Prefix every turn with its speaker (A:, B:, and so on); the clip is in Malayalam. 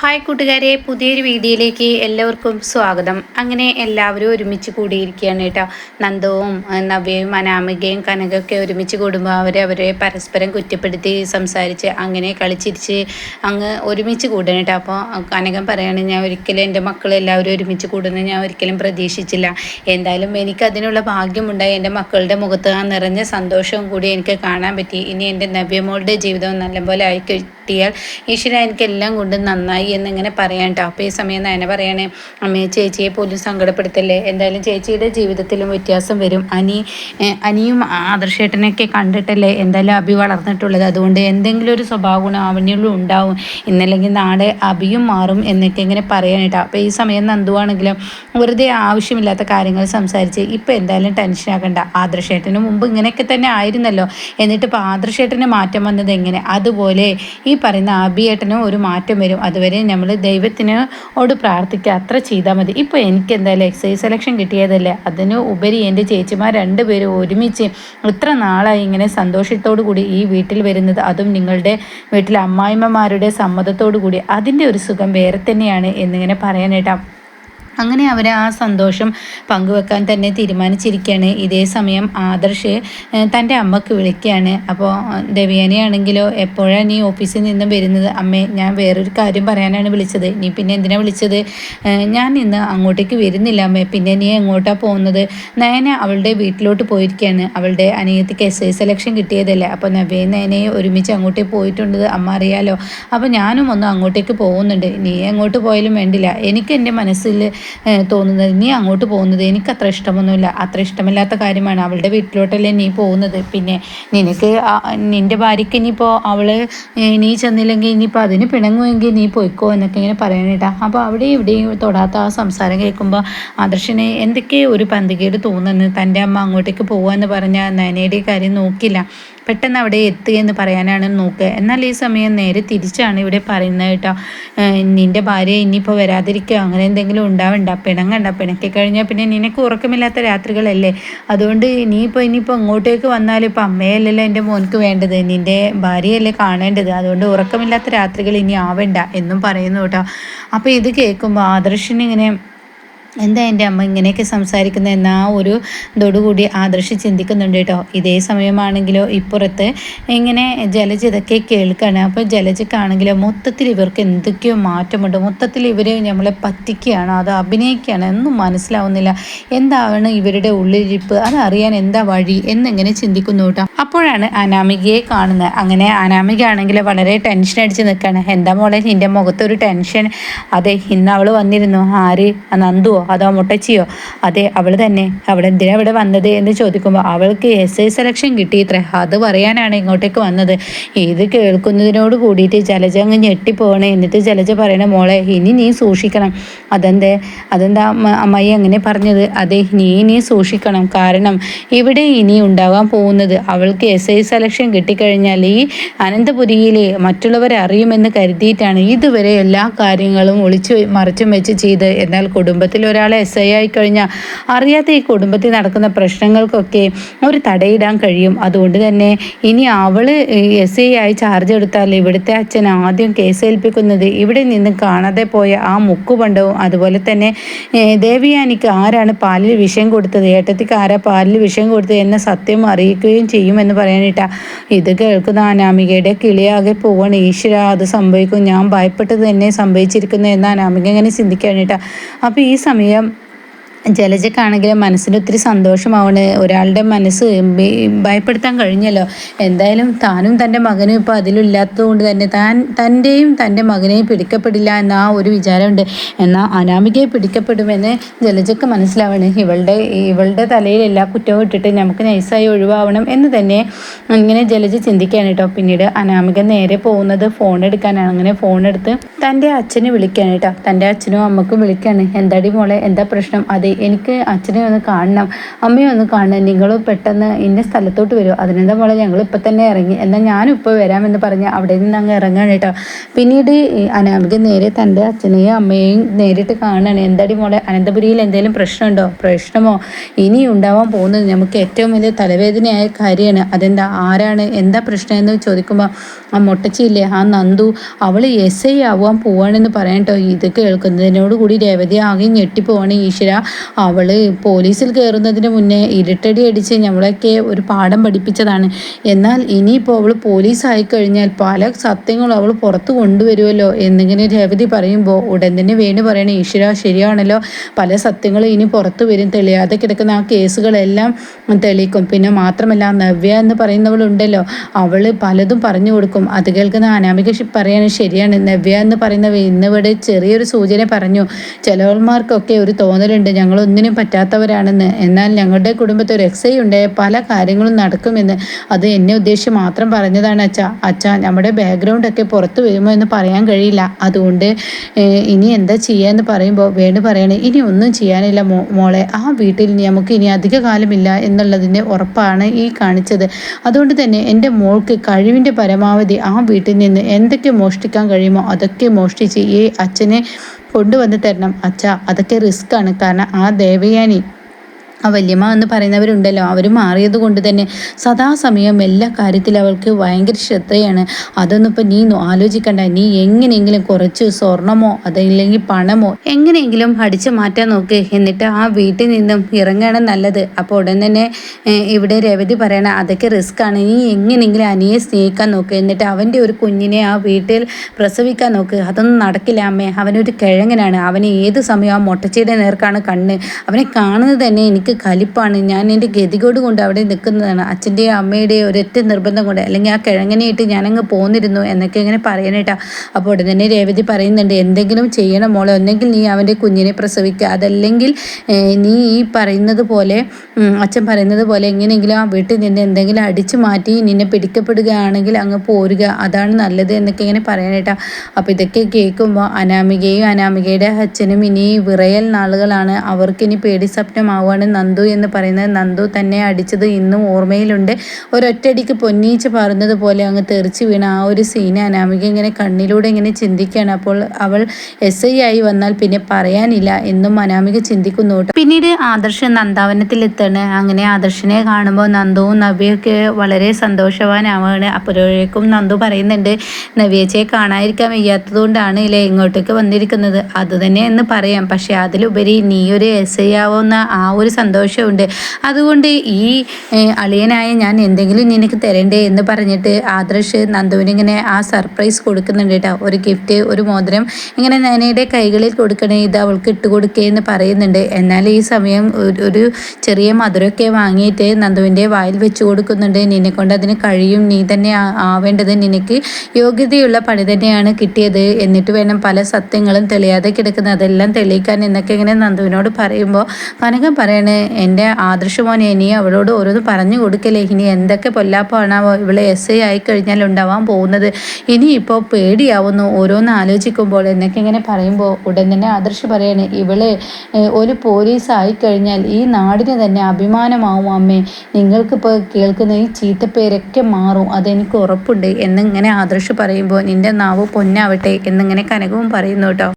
A: ഹായ് കൂട്ടുകാരെ പുതിയൊരു വീഡിയോയിലേക്ക് എല്ലാവർക്കും സ്വാഗതം. അങ്ങനെ എല്ലാവരും ഒരുമിച്ച് കൂടിയിരിക്കുകയാണ് കേട്ടോ. നന്ദവും നവ്യയും അനാമികയും കനകൊക്കെ ഒരുമിച്ച് കൂടുമ്പോൾ അവർ അവരെ പരസ്പരം കുറ്റപ്പെടുത്തി സംസാരിച്ച് അങ്ങനെ കളിച്ചിരിച്ച് അങ്ങ് ഒരുമിച്ച് കൂടണം കേട്ടോ. അപ്പോൾ കനകം പറയാണ് ഞാൻ ഒരിക്കലും എന്റെ മക്കൾ എല്ലാവരും ഒരുമിച്ച് കൂടുന്നത് ഞാൻ ഒരിക്കലും പ്രതീക്ഷിച്ചില്ല. എന്തായാലും എനിക്ക് അതിനുള്ള ഭാഗ്യമുണ്ടായി. എന്റെ മക്കളുടെ മുഖത്ത് ആ നിറഞ്ഞ സന്തോഷവും കൂടി എനിക്ക് കാണാൻ പറ്റി. ഇനി എന്റെ നവ്യമോളുടെ ജീവിതം നല്ലപോലെ ആയി കിട്ടിയാൽ ഈശ്വര എനിക്കെല്ലാം കൊണ്ട് നന്നായി എന്നിങ്ങനെ പറയാം കേട്ടോ അപ്പോൾ ഈ സമയം നയന പറയണേ അമ്മയെ ചേച്ചിയെ പോലും സങ്കടപ്പെടുത്തല്ലേ? എന്തായാലും ചേച്ചിയുടെ ജീവിതത്തിലും വ്യത്യാസം വരും. അനി അനിയും ആദർശേട്ടനൊക്കെ കണ്ടിട്ടല്ലേ എന്തായാലും അഭി വളർന്നിട്ടുള്ളത്? അതുകൊണ്ട് എന്തെങ്കിലും ഒരു സ്വഭാവ ഗുണം ഉണ്ടാവും. ഇന്നല്ലെങ്കിൽ നാളെ അഭിയും മാറും എന്നൊക്കെ ഇങ്ങനെ പറയാൻ കേട്ടോ അപ്പോൾ ഈ സമയം നന്ദുവാണെങ്കിലും വെറുതെ ആവശ്യമില്ലാത്ത കാര്യങ്ങൾ സംസാരിച്ച് ഇപ്പോൾ എന്തായാലും ടെൻഷൻ ആക്കണ്ട. ആദർശേട്ടന് മുമ്പ് ഇങ്ങനെയൊക്കെ തന്നെ ആയിരുന്നല്ലോ. എന്നിട്ട് ഇപ്പോൾ ആദർശേട്ടന് മാറ്റം വന്നത് എങ്ങനെ? അതുപോലെ ഈ പറയുന്ന അഭിയേട്ടനും ഒരു മാറ്റം വരും. അതുവരെ നമ്മൾ ദൈവത്തിനോട് പ്രാർത്ഥിക്കുക അത്ര ചെയ്താൽ മതി. ഇപ്പോൾ എനിക്ക് എന്തായാലും എക്സൈസ് സെലക്ഷൻ കിട്ടിയതല്ലേ? അതിന് ഉപരി എന്റെ ചേച്ചിമാർ രണ്ടുപേരും ഒരുമിച്ച് ഇത്ര നാളായി ഇങ്ങനെ സന്തോഷത്തോടു കൂടി ഈ വീട്ടിൽ വരുന്നത്. അതും നിങ്ങളുടെ വീട്ടിലെ അമ്മായിമ്മമാരുടെ സമ്മതത്തോടു കൂടി. അതിന്റെ ഒരു സുഖം വേറെ തന്നെയാണ് എന്നിങ്ങനെ പറയാനേട്ടാ. അങ്ങനെ അവർ ആ സന്തോഷം പങ്കുവെക്കാൻ തന്നെ തീരുമാനിച്ചിരിക്കുകയാണ്. ഇതേ സമയം ആദർശ് തന്റെ അമ്മയ്ക്ക് വിളിക്കുകയാണ്. അപ്പോൾ ദേവയാനിയാണെങ്കിലോ എപ്പോഴാണ് നീ ഓഫീസിൽ നിന്നും വരുന്നത്? അമ്മേ ഞാൻ വേറൊരു കാര്യം പറയാനാണ് വിളിച്ചത്. നീ പിന്നെ എന്തിനാണ് വിളിച്ചത്? ഞാൻ ഇന്ന് അങ്ങോട്ടേക്ക് വരുന്നില്ല അമ്മേ. പിന്നെ നീ എങ്ങോട്ടാണ് പോകുന്നത്? നയന അവളുടെ വീട്ടിലോട്ട് പോയിരിക്കുകയാണ്. അവളുടെ അനിയത്തിക്ക് എസ് ഐ സെലക്ഷൻ കിട്ടിയതല്ലേ? അപ്പോൾ നവ്യയും നയനയും ഒരുമിച്ച് അങ്ങോട്ടേക്ക് പോയിട്ടുണ്ട് അമ്മ അറിയാലോ. അപ്പോൾ ഞാനും ഒന്ന് അങ്ങോട്ടേക്ക് പോകുന്നുണ്ട്. നീ എങ്ങോട്ട് പോയാലും വേണ്ടില്ല. എനിക്ക് എന്റെ മനസ്സിൽ തോന്നുന്നത്. നീ അങ്ങോട്ട് പോകുന്നത് എനിക്ക് അത്ര ഇഷ്ടമൊന്നുമില്ല. അത്ര ഇഷ്ടമില്ലാത്ത കാര്യമാണ് അവളുടെ വീട്ടിലോട്ടല്ലേ നീ പോകുന്നത്. പിന്നെ നിനക്ക് നിന്റെ ഭാര്യയ്ക്ക് ഇനിയിപ്പോൾ അവൾ നീ ചെന്നില്ലെങ്കിൽ ഇനിയിപ്പോൾ അതിന് പിണങ്ങുമെങ്കിൽ നീ പോയിക്കോ എന്നൊക്കെ ഇങ്ങനെ പറയാനേട്ടാ അപ്പോൾ അവിടെ ഇവിടെയും തൊടാത്ത ആ സംസാരം കേൾക്കുമ്പോൾ ആദർശന് എന്തൊക്കെയോ ഒരു പന്തികേട് തോന്നുന്നു. തന്റെ അമ്മ അങ്ങോട്ടേക്ക് പോവാന്ന് പറഞ്ഞാൽ നയനയുടെ കാര്യം നോക്കില്ല. പെട്ടെന്ന് അവിടെ എത്തുക എന്ന് പറയാനാണ് നോക്കുക എന്നാൽ ഈ സമയം നേരെ തിരിച്ചാണ് ഇവിടെ പറയുന്നത് കേട്ടോ. നിന്റെ ഭാര്യ ഇനിയിപ്പോൾ വരാതിരിക്കുക അങ്ങനെ എന്തെങ്കിലും ഉണ്ടാവണ്ട. പിണങ്ങണ്ട. പിണക്കി കഴിഞ്ഞാൽ പിന്നെ നിനക്ക് ഉറക്കമില്ലാത്ത രാത്രികളല്ലേ? അതുകൊണ്ട് ഇനിയിപ്പോൾ ഇനിയിപ്പോൾ ഇങ്ങോട്ടേക്ക് വന്നാൽ ഇപ്പോൾ അമ്മയല്ലല്ലോ എന്റെ മോനക്ക് വേണ്ടത്. നിന്റെ ഭാര്യയല്ലേ കാണേണ്ടത്. അതുകൊണ്ട് ഉറക്കമില്ലാത്ത രാത്രികൾ ഇനി ആവണ്ട എന്നും പറയുന്നു കേട്ടോ. അപ്പോൾ ഇത് കേൾക്കുമ്പോൾ ആദർശിനിങ്ങനെ എന്താ എന്റെ അമ്മ ഇങ്ങനെയൊക്കെ സംസാരിക്കുന്നത് എന്ന ആ ഒരു ഇതോടുകൂടി ആദർശി ചിന്തിക്കുന്നുണ്ട് കേട്ടോ. ഇതേ സമയമാണെങ്കിലോ ഇപ്പുറത്ത് ഇങ്ങനെ ജലജ ഇതൊക്കെ കേൾക്കുകയാണ് അപ്പോൾ ജലജക്കാണെങ്കിലോ മൊത്തത്തിൽ ഇവർക്ക് എന്തൊക്കെയോ മാറ്റമുണ്ട്. മൊത്തത്തിൽ ഇവർ നമ്മളെ പറ്റിക്കുകയാണ് അത് അഭിനയിക്കുകയാണ്. എന്നും മനസ്സിലാവുന്നില്ല. എന്താണ് ഇവരുടെ ഉള്ളിലിരിപ്പ്? അതറിയാൻ എന്താ വഴി എന്നിങ്ങനെ ചിന്തിക്കുന്നു കേട്ടോ. അപ്പോഴാണ് അനാമികയെ കാണുന്നത്. അങ്ങനെ അനാമിക ആണെങ്കിൽ വളരെ ടെൻഷൻ അടിച്ച് നിൽക്കുകയാണ്. എന്താ മോളെ നിന്റെ മുഖത്തൊരു ടെൻഷൻ അതെ ഇന്ന് അവൾ വന്നിരുന്നു. ആര്? നന്ദുവോ? അതോ മുട്ടച്ചിയോ? അതെ അവൾ തന്നെ. അവൾ എന്തിനാ ഇവിടെ വന്നത് എന്ന് ചോദിക്കുമ്പോൾ അവൾക്ക് എസ് ഐ സെലക്ഷൻ കിട്ടിയിത്രേ. അത് പറയാനാണ് ഇങ്ങോട്ടേക്ക് വന്നത്. ഇത് കേൾക്കുന്നതിനോട് കൂടിയിട്ട് ജലജ അങ്ങ് ഞെട്ടിപ്പോകണേ എന്നിട്ട് ജലജ പറയണ മോളെ ഇനി നീ സൂക്ഷിക്കണം. അതെന്തേ? അതെന്താ അമ്മ അമ്മായി അങ്ങനെ പറഞ്ഞത്? അതെ നീ ഇനി സൂക്ഷിക്കണം. കാരണം ഇവിടെ ഇനി ഉണ്ടാവാൻ പോകുന്നത് അവൾക്ക് എസ് ഐ സെലക്ഷൻ കിട്ടിക്കഴിഞ്ഞാൽ ഈ അനന്തപുരിയിലെ മറ്റുള്ളവരെ അറിയുമെന്ന് കരുതിയിട്ടാണ് ഇതുവരെ എല്ലാ കാര്യങ്ങളും ഒളിച്ചു മറച്ചും വെച്ച് ചെയ്ത്. എന്നാൽ കുടുംബത്തിൽ ഒരാളെ എസ് ഐ ആയി കഴിഞ്ഞാൽ അറിയാത്ത ഈ കുടുംബത്തിൽ നടക്കുന്ന പ്രശ്നങ്ങൾക്കൊക്കെ ഒരു തടയിടാൻ കഴിയും. അതുകൊണ്ട് തന്നെ ഇനി അവൾ എസ് ഐ ആയി ചാർജ് എടുത്താൽ ഇവിടുത്തെ അച്ഛൻ ആദ്യം കേസ് ഏൽപ്പിക്കുന്നത് ഇവിടെ നിന്ന് കാണാതെ പോയ ആ മുക്കുപണ്ടവും അതുപോലെ തന്നെ ദേവിയാനിക്ക് ആരാണ് പാലിൽ വിഷം കൊടുത്തത്? ഏട്ടത്തിക്ക് ആരാ പാലിൽ വിഷം കൊടുത്തത് എന്ന സത്യം അറിയിക്കുകയും ചെയ്യുമെന്ന് പറയാനിട്ടാ. ഇത് കേൾക്കുന്ന അനാമികയുടെ കിളിയാകെ പോവാണ്. ഈശ്വര അത് സംഭവിക്കും. ഞാൻ ഭയപ്പെട്ടത് തന്നെ സംഭവിച്ചിരിക്കുന്നു എന്ന് അനാമിക ഇങ്ങനെ ചിന്തിക്കാനിട്ടാ. അപ്പോൾ ഈ സമയം സമയം ജലജക്കാണെങ്കിലും മനസ്സിന് ഒത്തിരി സന്തോഷമാവണ്. ഒരാളുടെ മനസ്സ് ഭയപ്പെടുത്താൻ കഴിഞ്ഞല്ലോ. എന്തായാലും താനും തന്റെ മകനും ഇപ്പോൾ അതിലില്ലാത്തത് കൊണ്ട് തന്നെ താൻ തന്റെയും തന്റെ മകനെയും പിടിക്കപ്പെടില്ല എന്ന ആ ഒരു വിചാരമുണ്ട്. എന്നാൽ അനാമികയെ പിടിക്കപ്പെടുമെന്ന് ജലജക്ക് മനസ്സിലാവണ്. ഇവളുടെ ഇവളുടെ തലയിൽ എല്ലാ കുറ്റവും ഇട്ടിട്ട് നമുക്ക് നൈസായി ഒഴിവാവണം എന്ന് തന്നെ ഇങ്ങനെ ജലജ ചിന്തിക്കുകയാണ് കേട്ടോ. പിന്നീട് അനാമിക നേരെ പോകുന്നത് ഫോൺ എടുക്കാനാണ്. അങ്ങനെ ഫോൺ എടുത്ത് തന്റെ അച്ഛനെ വിളിക്കുകയാണ് കേട്ടോ. തന്റെ അച്ഛനും അമ്മക്കും വിളിക്കുകയാണ്. എന്താടി മോളെ എന്താ പ്രശ്നം? അതെ മതി എനിക്ക് അച്ഛനെ ഒന്ന് കാണണം അമ്മയെ ഒന്ന് കാണണം നിങ്ങൾ പെട്ടെന്ന് ഇന്ന സ്ഥലത്തോട്ട് വരുമോ അതിനെന്താ പോലെ ഞങ്ങൾ ഇപ്പം തന്നെ ഇറങ്ങി. എന്നാൽ ഞാനും ഇപ്പോൾ വരാമെന്ന് പറഞ്ഞ് അവിടെ നിന്ന് അങ്ങ് ഇറങ്ങാണ് കേട്ടോ. പിന്നീട് അനാമിക നേരെ തന്റെ അച്ഛനെയും അമ്മയെയും നേരിട്ട് കാണുകയാണ് എന്താടി മോളെ അനന്തപുരിയിൽ എന്തെങ്കിലും പ്രശ്നമുണ്ടോ? പ്രശ്നമോ? ഇനി ഉണ്ടാവാൻ പോകുന്നത് നമുക്ക് ഏറ്റവും വലിയ തലവേദനയായ കാര്യമാണ്. അതെന്താ ആരാണ് എന്താ പ്രശ്നം എന്ന് ചോദിക്കുമ്പോൾ ആ മുട്ടച്ചിയില്ലേ ആ നന്ദു അവൾ എസ് ഐ ആവാൻ പോവാണെന്ന് പറയാം കേട്ടോ. ഇത് കേൾക്കുന്നതിനോട് കൂടി രേവതി ആകെ ഞെട്ടിപ്പോവാണ് ഈശ്വര. അവൾ പോലീസിൽ കയറുന്നതിന് മുന്നേ ഇരുട്ടടി അടിച്ച് നമ്മളൊക്കെ ഒരു പാഠം പഠിപ്പിച്ചതാണ്. എന്നാൽ ഇനിയിപ്പോൾ അവൾ പോലീസ് ആയിക്കഴിഞ്ഞാൽ പല സത്യങ്ങളും അവൾ പുറത്ത് കൊണ്ടുവരുമല്ലോ എന്നിങ്ങനെ രേവതി പറയുമ്പോൾ ഉടൻ തന്നെ വേണു പറയണേ ഈശ്വര ശരിയാണല്ലോ. പല സത്യങ്ങളും ഇനി പുറത്ത് വരും. തെളിയാതെ കിടക്കുന്ന ആ കേസുകളെല്ലാം തെളിയിക്കും. പിന്നെ മാത്രമല്ല നവ്യ എന്ന് പറയുന്നവളുണ്ടല്ലോ. അവൾ പലതും പറഞ്ഞു കൊടുക്കും. അത് കേൾക്കുന്ന അനാമിക പറയാണ് ശരിയാണ്. നവ്യ എന്ന് പറയുന്നവ ഇന്നിവിടെ ചെറിയൊരു സൂചന പറഞ്ഞു. ചിലവന്മാർക്കൊക്കെ ഒരു തോന്നലുണ്ട്. ഞങ്ങൾ ഒന്നിനും പറ്റാത്തവരാണെന്ന്. എന്നാൽ ഞങ്ങളുടെ കുടുംബത്തിൽ ഒരു എക്സൈ ഉണ്ട് പല കാര്യങ്ങളും നടക്കുമെന്ന് അത് എന്നെ ഉദ്ദേശിച്ച് മാത്രം പറഞ്ഞതാണ് അച്ഛ. അച്ഛ നമ്മുടെ ബാക്ക്ഗ്രൗണ്ട് ഒക്കെ പുറത്തു വരുമോ എന്ന് പറയാൻ കഴിയില്ല. അതുകൊണ്ട് ഇനി എന്താ ചെയ്യാന്ന് പറയുമ്പോൾ വേണു പറയണേ. ഇനി ഒന്നും ചെയ്യാനില്ല മോളെ. ആ വീട്ടിൽ നമുക്ക് ഇനി അധിക കാലമില്ല എന്നുള്ളതിന്റെ ഉറപ്പാണ് ഈ കാണിച്ചത്. അതുകൊണ്ട് തന്നെ എന്റെ മോൾക്ക് കഴിവിന്റെ പരമാവധി ആ വീട്ടിൽ നിന്ന് എന്തൊക്കെ മോഷ്ടിക്കാൻ കഴിയുമോ അതൊക്കെ മോഷ്ടിച്ച് ഈ അച്ഛനെ കൊണ്ടുവന്ന് തരണം. അച്ഛാ അതൊക്കെ റിസ്ക് ആണ്. കാരണം ആ ദേവയാനി ആ വല്യമ്മ എന്ന് പറയുന്നവരുണ്ടല്ലോ. അവർ മാറിയത് കൊണ്ട് തന്നെ സദാസമയം എല്ലാ കാര്യത്തിലും അവൾക്ക് ഭയങ്കര ശ്രദ്ധയാണ്. അതൊന്നും ഇപ്പം നീ ആലോചിക്കണ്ട. നീ എങ്ങനെയെങ്കിലും കുറച്ച് സ്വർണമോ അതല്ലെങ്കിൽ പണമോ എങ്ങനെയെങ്കിലും അടിച്ചു മാറ്റാൻ നോക്ക്. എന്നിട്ട് ആ വീട്ടിൽ നിന്നും ഇറങ്ങണം നല്ലത്. അപ്പോൾ ഉടൻ തന്നെ ഇവിടെ രവതി പറയണ അതൊക്കെ റിസ്ക് ആണ്. നീ എങ്ങനെയെങ്കിലും അനിയെ സ്നേഹിക്കാൻ നോക്ക്. എന്നിട്ട് അവന്റെ ഒരു കുഞ്ഞിനെ ആ വീട്ടിൽ പ്രസവിക്കാൻ നോക്ക്. അതൊന്നും നടക്കില്ല അമ്മേ. അവനൊരു കിഴങ്ങനാണ്. അവന് ഏത് സമയം ആ മുട്ടച്ചയുടെ നേർക്കാണ് കണ്ണ്. അവനെ കാണുന്നത് തന്നെ എനിക്ക് എനിക്ക് കലിപ്പാണ്. ഞാൻ എന്റെ ഗതികോട് കൊണ്ട് അവിടെ നിൽക്കുന്നതാണ്. അച്ഛന്റെയും അമ്മയുടെയും ഒരൊറ്റ നിർബന്ധം കൊണ്ട് അല്ലെങ്കിൽ ആ കിഴങ്ങനെയിട്ട് ഞാനങ്ങ് പോന്നിരുന്നു എന്നൊക്കെ ഇങ്ങനെ പറയാനായിട്ടാ അപ്പോൾ ഉടനെ തന്നെ രേവതി പറയുന്നുണ്ട് എന്തെങ്കിലും ചെയ്യണം മോളെ. ഒന്നെങ്കിൽ നീ അവന്റെ കുഞ്ഞിനെ പ്രസവിക്കുക. അതല്ലെങ്കിൽ നീ ഈ പറയുന്നത് പോലെ അച്ഛൻ പറയുന്നത് പോലെ എങ്ങനെയെങ്കിലും ആ വീട്ടിൽ നിന്ന് എന്തെങ്കിലും അടിച്ചു മാറ്റി നിന്നെ പിടിക്കപ്പെടുകയാണെങ്കിൽ അങ്ങ് പോരുക. അതാണ് നല്ലത് എന്നൊക്കെ ഇങ്ങനെ പറയാനായിട്ടാ അപ്പോൾ ഇതൊക്കെ കേൾക്കുമ്പോൾ അനാമികയും അനാമികയുടെ അച്ഛനും ഇനി വിറയൽ നാളുകളാണ്. അവർക്കിനി പേടി സ്വപ്നമാവുകയാണ് നന്ദു എന്ന് പറയുന്നത്. നന്ദു തന്നെ അടിച്ചത് ഇന്നും ഓർമ്മയിലുണ്ട്. ഒരൊറ്റടിക്ക് പൊന്നീച്ച് പറഞ്ഞത് പോലെ അങ്ങ് തെറിച്ച് വീണ ആ ഒരു സീന് അനാമിക ഇങ്ങനെ കണ്ണിലൂടെ ഇങ്ങനെ ചിന്തിക്കുകയാണ്. അപ്പോൾ അവൾ എസ് ഐ ആയി വന്നാൽ പിന്നെ പറയാനില്ല. എന്നും അനാമിക ചിന്തിക്കുന്നു പിന്നീട് ആദർശ് നന്ദാവനത്തിൽ എത്താണ് അങ്ങനെ ആദർശിനെ കാണുമ്പോൾ നന്ദുവും നവ്യൊക്കെ വളരെ സന്തോഷവാനാവാണ് അപ്പോഴേക്കും നന്ദു പറയുന്നുണ്ട് നവിയച്ചയെ കാണാതിരിക്കാൻ വയ്യാത്തതുകൊണ്ടാണ് ഇല്ലേ ഇങ്ങോട്ടേക്ക് വന്നിരിക്കുന്നത്. അതുതന്നെ എന്ന് പറയാം. പക്ഷെ അതിലുപരി നീ ഒരു എസ് ഐ ആവുന്ന ആ ഒരു സന്തോഷമുണ്ട്. അതുകൊണ്ട് ഈ അളിയനായ ഞാൻ എന്തെങ്കിലും നിനക്ക് തരണ്ടേ എന്ന് പറഞ്ഞിട്ട് ആദർശ് നന്ദുവിനിങ്ങനെ ആ സർപ്രൈസ് കൊടുക്കുന്നുണ്ട് കേട്ടോ ഒരു ഗിഫ്റ്റ് ഒരു മോതിരം ഇങ്ങനെ നനയുടെ കൈകളിൽ കൊടുക്കണേ ഇത് അവൾക്ക് ഇട്ട് എന്ന് പറയുന്നുണ്ട്. എന്നാൽ ഈ സമയം ഒരു ചെറിയ മധുരമൊക്കെ വാങ്ങിയിട്ട് നന്ദുവിന്റെ വായിൽ വെച്ച് കൊടുക്കുന്നുണ്ട്. നിന്നെ കൊണ്ട് അതിന് കഴിയും. നീ തന്നെ ആവേണ്ടത് നിനക്ക് യോഗ്യതയുള്ള പണി തന്നെയാണ് കിട്ടിയത്. എന്നിട്ട് വേണം പല സത്യങ്ങളും തെളിയാതെ കിടക്കുന്നത്. അതെല്ലാം തെളിയിക്കാൻ എന്നൊക്കെ ഇങ്ങനെ നന്ദുവിനോട് പറയുമ്പോൾ കനകം പറയണ എന്റെ ആദർശമോനെ ഇനി അവളോട് ഓരോന്ന് പറഞ്ഞു കൊടുക്കലേ ഇനി എന്തൊക്കെ പൊല്ലാപ്പാണ് ഇവളെ എസ് ഐ ആയിക്കഴിഞ്ഞാൽ ഉണ്ടാവാൻ പോകുന്നത്? ഇനി ഇപ്പോൾ പേടിയാവുന്നു. ഓരോന്ന് ആലോചിക്കുമ്പോൾ എന്നൊക്കെ ഇങ്ങനെ പറയുമ്പോൾ ഉടൻ തന്നെ ആദർശ് പറയാണ് ഇവൾ ഒരു പോലീസ് ആയിക്കഴിഞ്ഞാൽ ഈ നാടിന് തന്നെ അഭിമാനമാവും അമ്മേ. നിങ്ങൾക്കിപ്പോൾ കേൾക്കുന്ന ഈ ചീത്തപ്പേരൊക്കെ മാറും. അതെനിക്ക് ഉറപ്പുണ്ട്. എന്നിങ്ങനെ ആദർശ് പറയുമ്പോൾ നിന്റെ നാവ് പൊന്നാവട്ടെ എന്നിങ്ങനെ കനകവും പറയുന്നു കേട്ടോ.